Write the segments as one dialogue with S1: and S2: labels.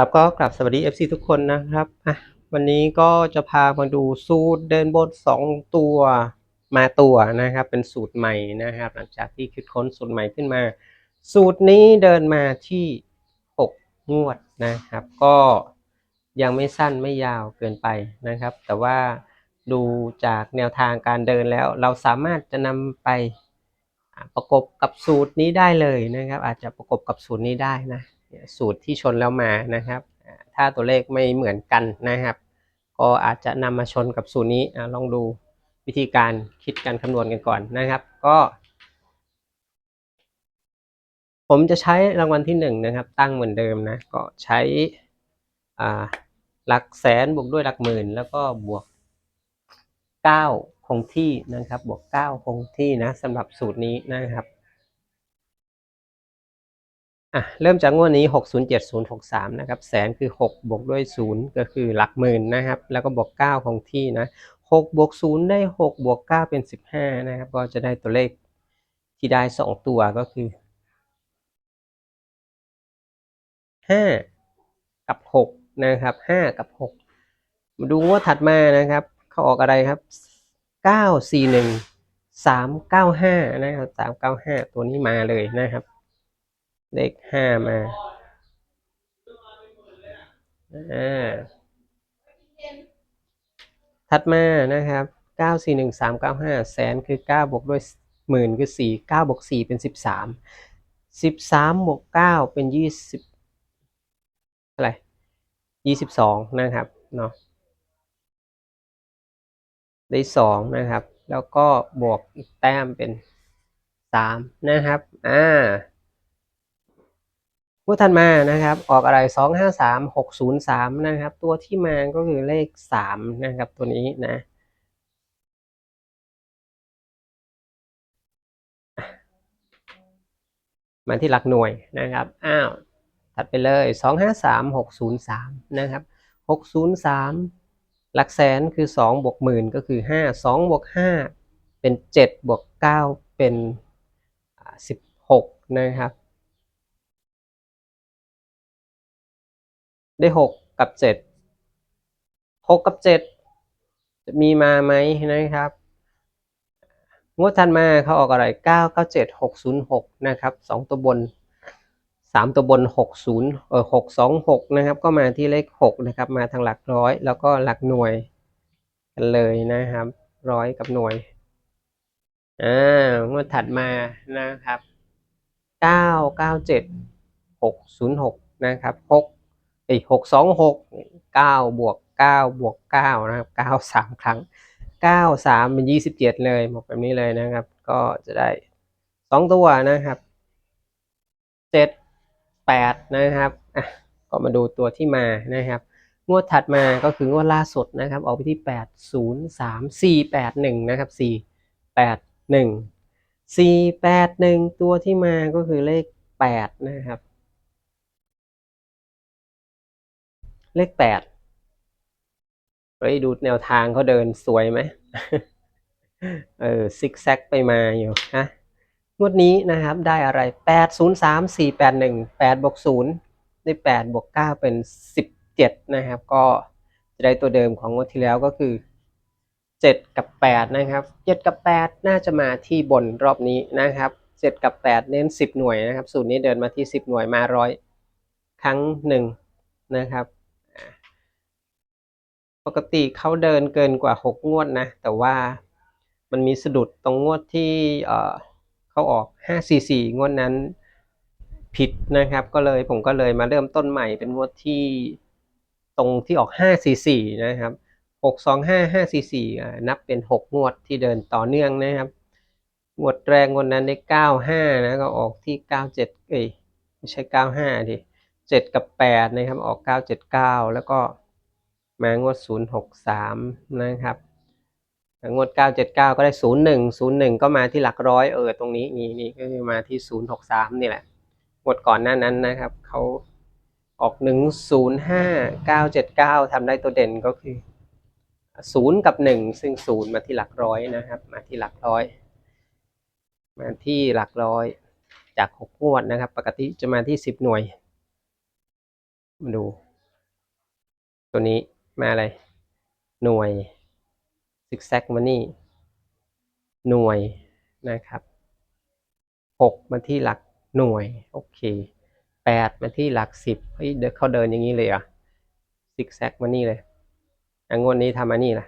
S1: ครับก็กลับสวัสดี FC ทุกคนนะครับอะวันนี้ก็จะพามาดูสูตรเดินบนสองตัวมาตัวนะครับ เป็นสูตรใหม่นะครับ หลังจากที่คิดค้นสูตรใหม่ขึ้นมา สูตรนี้เดินมาที่ 6 งวดนะครับ ก็ยังไม่สั้นไม่ยาวเกินไปนะครับ แต่ว่าดูจากแนวทางการเดินแล้ว เราสามารถจะนำไปประกบกับสูตรนี้ได้เลยนะครับ อาจจะประกบกับสูตรนี้ได้นะ สูตรที่ชนแล้วมานะครับ ถ้าตัวเลขไม่เหมือนกันนะครับ ก็อาจจะนำมาชนกับสูตรนี้ลองดูวิธีการคิดการคำนวณกันก่อนนะครับ ก็ ผมจะใช้รางวัลที่หนึ่งนะครับ ตั้งเหมือนเดิมนะ ก็ใช้หลักแสนบวกด้วยหลักหมื่น แล้วก็บวกเก้าคงที่นะครับ บวกเก้าคงที่นะสำหรับสูตรนี้นะครับ อะเริ่มจากงวดนี้ 607063 นะครับ แสนคือ 6 บวกด้วย 0 ก็คือหลักหมื่นนะครับ แล้วก็บวก9คงที่นะ6บวก 0 ได้ 6 บวก 9 เป็น 15 นะครับ ก็จะได้ตัวเลขที่ได้ 2 ตัวก็คือ 5 กับ 6 นะครับ 5 กับ 6 มาดูงวดถัดมานะครับ เขาออกอะไรครับ 941 395 นะครับ 395 ตัวนี้มาเลยนะครับ เลขห้ามาอ่าถัดมานะครับเก้าสี่หนึ่งสามเก้าห้าแสนคือเก้าบวกด้วยหมื่นคือสี่เก้าบวกสี่เป็นสิบสามสิบสามบวกเก้าเป็นยี่สิบอะไรยี่สิบสองนะครับเนาะได้สองนะครับ แล้วก็บวกอีกแต้มเป็นสามนะครับ อ่า งวดถัดมานะครับ ออกอะไรสองห้าสามหกศูนย์สามนะครับ ตัวที่มาก็คือเลขสามนะครับตัวนี้นะมาที่หลักหน่วยนะครับ อ้าว ถัดไปเลยสองห้าสามหกศูนย์สามนะครับหกศูนย์สามหลักแสนคือสองบวกหมื่นก็คือห้าสองบวกห้าเป็นเจ็ดบวกเก้าเป็นสิบหกนะครับ ได้หกกับเจ็ดหกกับเจ็ดจะมีมาไหมนะครับ งวดถัดมาเขาออกอะไรเก้าเก้าเจ็ดหกศูนย์หกนะครับสองตัวบนสามตัวบนหกศูนย์เออหกสองหกนะครับ ก็มาที่เลขหกนะครับมาทางหลักร้อย แล้วก็หลักหน่วยกันเลยนะครับ ร้อยกับหน่วยอ่างวดถัดมานะครับเก้าเก้าเจ็ดหกศูนย์หกนะครับหก ไอ้หกสองหกเก้าบวกเก้าบวกเก้านะครับเก้าสามครั้งเก้าสามเป็นยี่สิบเจ็ดเลยบอกแบบนี้เลยนะครับ ก็จะได้สองตัวนะครับเจ็ดแปดนะครับอะก็มาดูตัวที่มานะครับ งวดถัดมาก็คืองวดล่าสุดนะครับ ออกไปที่แปดศูนย์สามสี่แปดหนึ่งนะครับสี่แปดหนึ่งสี่แปดหนึ่งตัวที่มาก็คือเลขแปดนะครับ เลขแปดเฮ้ยดูแนวทางเขาเดินสวยไหมเออซิกแซกไปมาอยู่ฮะงวดนี้นะครับได้อะไรแปดศูนย์สามสี่แปดหนึ่งแปดบวกศูนย์ได้แปดบวกเก้าเป็นสิบเจ็ดนะครับ ก็จะได้ตัวเดิมของงวดที่แล้วก็คือเจ็ดกับแปดนะครับเจ็ดกับแปดน่าจะมาที่บนรอบนี้นะครับเจ็ดกับแปดเน้นสิบหน่วยนะครับ สูตรนี้เดินมาที่สิบหน่วยมาร้อยครั้งหนึ่งนะครับ กติเขาเดินเกินกว่าหกงวดนะ แต่ว่ามันมีสะดุดตรงงวดที่เขาออกห้าสี่สี่งวดนั้นผิดนะครับ ก็เลยผมก็เลยมาเริ่มต้นใหม่เป็นงวดที่ตรงที่ออกห้าสี่สี่นะครับหกสองห้าห้าสี่สี่นับเป็นหกงวดที่เดินต่อเนื่องนะครับงวดแรกงวดนั้นได้เก้าห้านะ ก็ออกที่เก้าเจ็ดเอ้ยไม่ใช่เก้าห้าดิเจ็ดกับแปดนะครับ ออกเก้าเจ็ดเก้าแล้วก็ มางวด 063 นะครับงวด 979 ก็ได้ 01 01 ก็มาที่หลักร้อยเออตรงนี้นี่นี่ก็คือมาที่ 063 นี่แหละงวดก่อนหน้านั้นนะครับเขาออก 105 979ทำได้ตัวเด่นก็คือ 0 กับ 1 ซึ่ง 0 มาที่หลักร้อยนะครับ มาที่หลักร้อย มาที่หลักร้อยจาก 6 งวดนะครับ ปกติจะมาที่ 10 หน่วย มาดู ตัวนี้ มาอะไร หน่วย zigzag money หน่วยนะครับหกมาที่หลักหน่วย โอเคแปดมาที่หลักสิบเฮ้ยเดินเขาเดินอย่างนี้เลยเหรอะ zigzag money เลยอะงวดนี้ทำอันนี้ล่ะ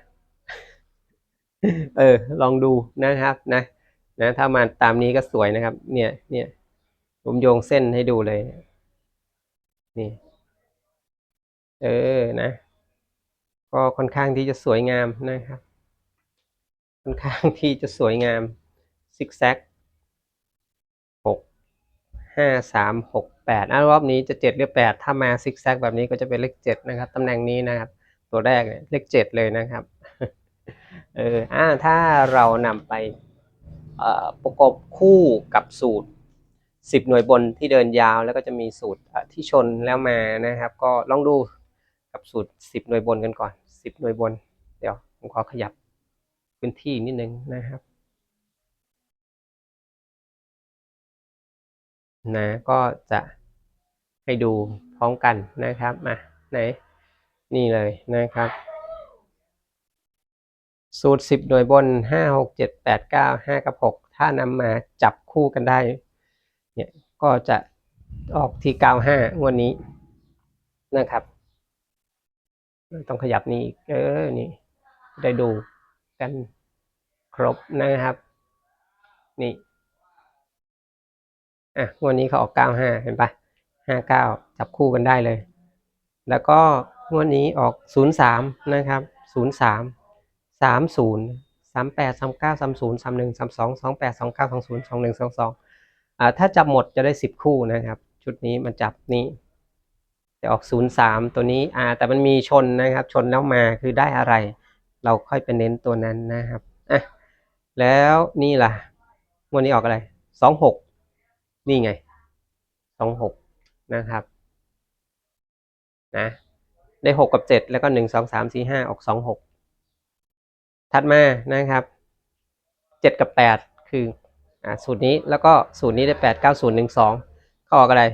S1: เออ ลองดูนะครับนะนะถ้ามาตามนี้ก็สวยนะครับ เนี่ยเนี่ยผมโยงเส้นให้ดูเลย นี่ เออนะ ก็ค่อนข้างที่จะสวยงามนะครับ ค่อนข้างที่จะสวยงามซิกแซกหกห้าสามหกแปดอะรอบนี้จะเจ็ดหรือแปดถ้ามาซิกแซกแบบนี้ก็จะเป็นเลขเจ็ดนะครับตำแหน่งนี้นะครับ ตัวแรกเนี่ยเลขเจ็ดเลยนะครับเอออ่าถ้าเรานำไปประกบคู่กับสูตรสิบหน่วยบนที่เดินยาวแล้วก็จะมีสูตรที่ชนแล้วมานะครับ ก็ลองดูกับสูตรสิบหน่วยบนกันก่อน สิบหน่วยบน เดี๋ยวผมขอขยับพื้นที่นิดนึงนะครับนะก็จะให้ดูพร้อมกันนะครับมาไหนนี่เลยนะครับ สูตรสิบหน่วยบนห้าหกเจ็ดแปดเก้าห้ากับหกถ้านำมาจับคู่กันได้เนี่ยก็จะออกที่เก้าห้างวดนี้นะครับ ต้องขยับนี้เออนี่ ได้ดูกันครบนะครับ นี่อะงวดนี้เขาออกเก้าห้าเห็นปะห้าเก้าจับคู่กันได้เลย แล้วก็งวดนี้ออกศูนย์สามนะครับศูนย์สามสามศูนย์สามแปดสามเก้าสามศูนย์สามหนึ่งสามสองสองแปดสองเก้าสองศูนย์สองหนึ่งสองสองอ่าถ้าจับหมดจะได้สิบคู่นะครับ ชุดนี้มันจับนี้ จะออกศูนย์สามตัวนี้อ่าแต่มันมีชนนะครับ ชนแล้วมาคือได้อะไร เราค่อยไปเน้นตัวนั้นนะครับอะแล้วนี่ล่ะงวดนี้ออกอะไรสองหกนี่ไงสองหกนะครับนะได้หกกับเจ็ดแล้วก็หนึ่งสองสามสี่ห้าออกสองหกถัดมานะครับเจ็ดกับแปดคืออ่าสูตรนี้แล้วก็สูตรนี้ได้แปดเก้าศูนย์หนึ่งสองเขาออกอะไร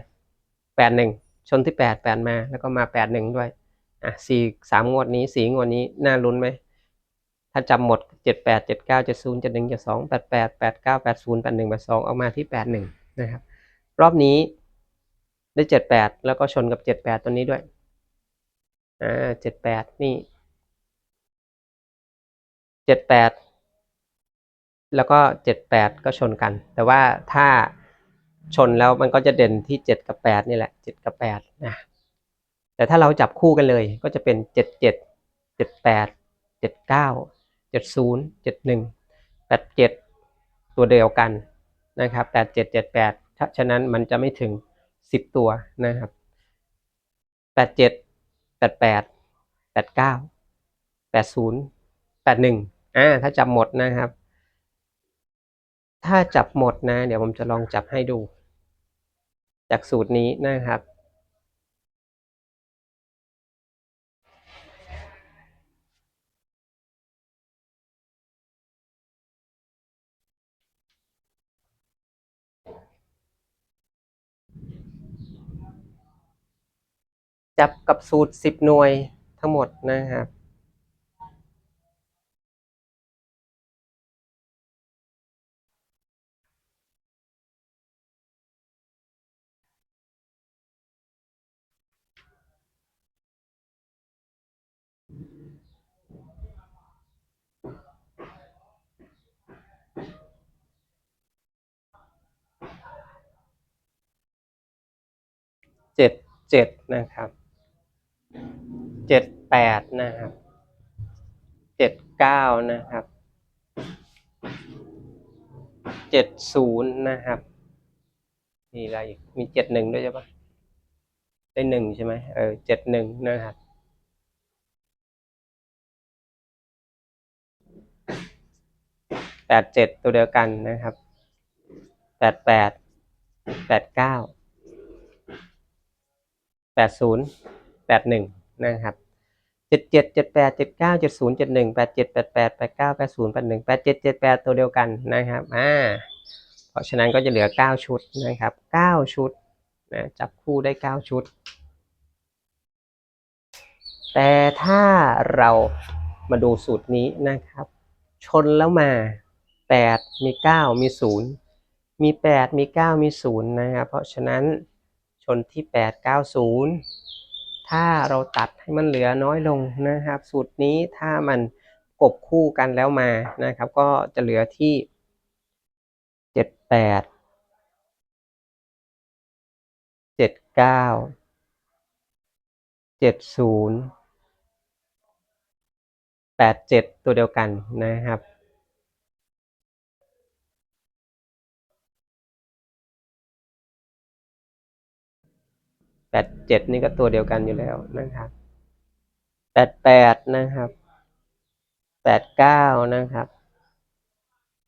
S1: แปดหนึ่ง ชนที่แปดแปดมาแล้วก็มาแปดหนึ่งด้วยอะสี่สามงวดนี้สี่งวดนี้น่าลุ้นไหมถ้าจำหมดเจ็ดแปดเจ็ดเก้าเจ็ดศูนย์เจ็ดหนึ่งเจ็ดสองแปดแปดแปดเก้าแปดศูนย์แปดหนึ่งแปดสองออกมาที่แปดหนึ่งนะครับ รอบนี้ได้เจ็ดแปดแล้วก็ชนกับเจ็ดแปดตัวนี้ด้วยอ่าเจ็ดแปดนี่เจ็ดแปดแล้วก็เจ็ดแปดก็ชนกัน แต่ว่าถ้า ชนแล้วมันก็จะเด่นที่เจ็ดกับแปดนี่แหละเจ็ดกับแปดนะแต่ถ้าเราจับคู่กันเลยก็จะเป็นเจ็ดเจ็ดเจ็ดแปดเจ็ดเก้าเจ็ดศูนย์เจ็ดหนึ่งแปดเจ็ดตัวเดียวกันนะครับแปดเจ็ดเจ็ดแปดฉะนั้นมันจะไม่ถึงสิบตัวนะครับแปดเจ็ดแปดแปดแปดเก้าแปดศูนย์แปดหนึ่งอ่าถ้าจับหมดนะครับ ถ้าจับหมดนะ เดี๋ยวผมจะลองจับให้ดู จากสูตรนี้นะครับ จับกับสูตรสิบหน่วยทั้งหมดนะครับ เจ็ดเจ็ดนะครับเจ็ดแปดนะครับเจ็ดเก้านะครับเจ็ดศูนย์นะครับมีอะไรอีกมีเจ็ดหนึ่งด้วยใช่ปะได้หนึ่งใช่ไหมเออเจ็ดหนึ่งนะครับแปดเจ็ดตัวเดียวกันนะครับแปดแปดแปดเก้า แปดศูนย์แปดหนึ่งนะครับเจ็ดเจ็ดเจ็ดแปดเจ็ดเก้าเจ็ดศูนย์เจ็ดหนึ่งแปดเจ็ดแปดแปดแปดเก้าแปดศูนย์แปดหนึ่งแปดเจ็ดเจ็ดแปดตัวเดียวกันนะครับอ่าเพราะฉะนั้นก็จะเหลือเก้าชุดนะครับเก้าชุดนะจับคู่ได้เก้าชุด แต่ถ้าเรามาดูสูตรนี้นะครับ ชนแล้วมา8มี9มี0มี8มี9มี0นะครับเพราะฉะนั้น ชนที่ 8 9 0 ถ้าเราตัดให้มันเหลือน้อยลงนะครับ สูตรนี้ถ้ามันกบคู่กันแล้วมานะครับ ก็จะเหลือที่ 78 79 70 87 ตัวเดียวกันนะครับ แปดเจ็ดนี่ก็ตัวเดียวกันอยู่แล้วนะครับแปดแปดนะครับแปดเก้านะครับ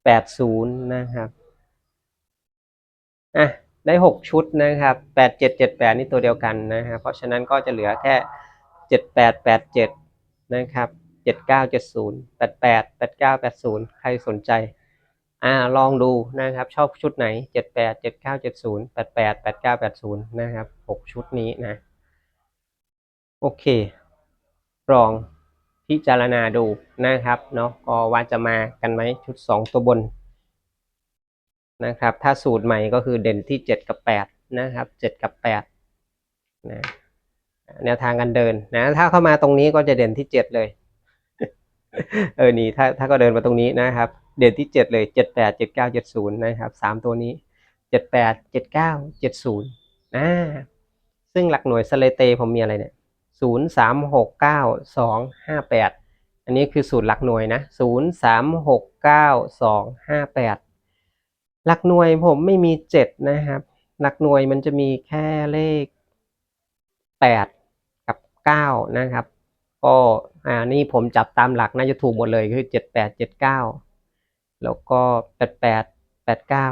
S1: แปดศูนย์นะครับอะได้หกชุดนะครับแปดเจ็ดเจ็ดแปดนี่ตัวเดียวกันนะครับเพราะฉะนั้นก็จะเหลือแค่เจ็ดแปดแปดเจ็ดนะครับเจ็ดเก้าเจ็ดศูนย์แปดแปดแปดเก้าแปดศูนย์ใครสนใจ อ่าลองดูนะครับชอบชุดไหนเจ็ดแปดเจ็ดเก้าเจ็ดศูนย์แปดแปดแปดเก้าแปดศูนย์นะครับหกชุดนี้นะ โอเค ลองพิจารณาดูนะครับเนาะก็ว่าจะมากันไหมชุดสองตัวบนนะครับ ถ้าสูตรใหม่ก็คือเด่นที่เจ็ดกับแปดนะครับเจ็ดกับแปดนะแนวทางการเดินนะ ถ้าเข้ามาตรงนี้ก็จะเด่นที่เจ็ดเลย เออนี่ถ้าถ้าก็เดินมาตรงนี้นะครับ เด่นที่เจ็ดเลยเจ็ดแปดเจ็ดเก้าเจ็ดศูนย์นะครับสามตัวนี้เจ็ดแปดเจ็ดเก้าเจ็ดศูนย์อ่าซึ่งหลักหน่วยสเลเตผมมีอะไรเนี่ยศูนย์สามหกเก้าสองห้าแปดอันนี้คือสูตรหลักหน่วยนะศูนย์สามหกเก้าสองห้าแปดหลักหน่วยผมไม่มีเจ็ดนะครับ หลักหน่วยมันจะมีแค่เลขแปดกับเก้านะครับก็อ่านี่ผมจับตามหลักน่าจะถูกหมดเลยคือเจ็ด แล้วก็แปดแปดแปดเก้า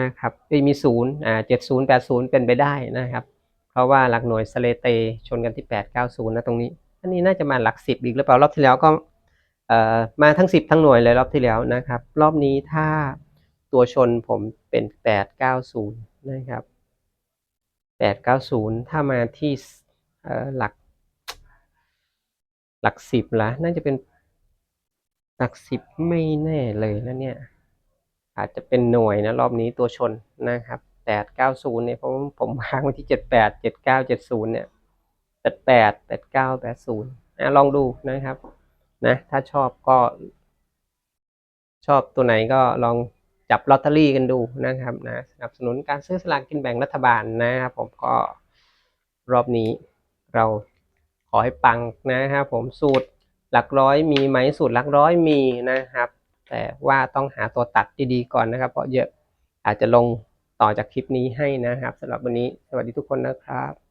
S1: นะครับมีศูนย์อ่าเจ็ดศูนย์แปดศูนย์เป็นไปได้นะครับ เพราะว่าหลักหน่วยสเลเตชนกันที่แปดเก้าศูนย์นะตรงนี้ อันนี้น่าจะมาหลักสิบอีกหรือเปล่ารอบที่แล้วก็เอ่อมาทั้งสิบทั้งหน่วยเลยรอบที่แล้วนะครับ รอบนี้ถ้าตัวชนผมเป็นแปดเก้าศูนย์นะครับแปดเก้าศูนย์ถ้ามาที่เอ่อหลักหลักสิบละน่าจะเป็น หลักสิบไม่แน่เลยนะเนี่ย อาจจะเป็นหน่วยนะ รอบนี้ตัวชนนะครับแปดเก้าศูนย์เนี่ยผมผมวางไว้ที่เจ็ดแปดเจ็ดเก้าเจ็ดศูนย์เนี่ยแปดแปดแปดเก้าแปดศูนย์นะลองดูนะครับ นะ ถ้าชอบก็ ชอบตัวไหนก็ลองจับลอตเตอรี่กันดูนะครับนะสนับสนุนการซื้อสลากกินแบ่งรัฐบาลนะครับผมก็รอบนี้เราขอให้ปังนะครับผมสูตร หลักร้อยมีไหมสูตรหลักร้อยมีนะครับ แต่ว่าต้องหาตัวตัดดีๆก่อนนะครับ เพราะเยอะอาจจะลงต่อจากคลิปนี้ให้นะครับสำหรับวันนี้สวัสดีทุกคนนะครับ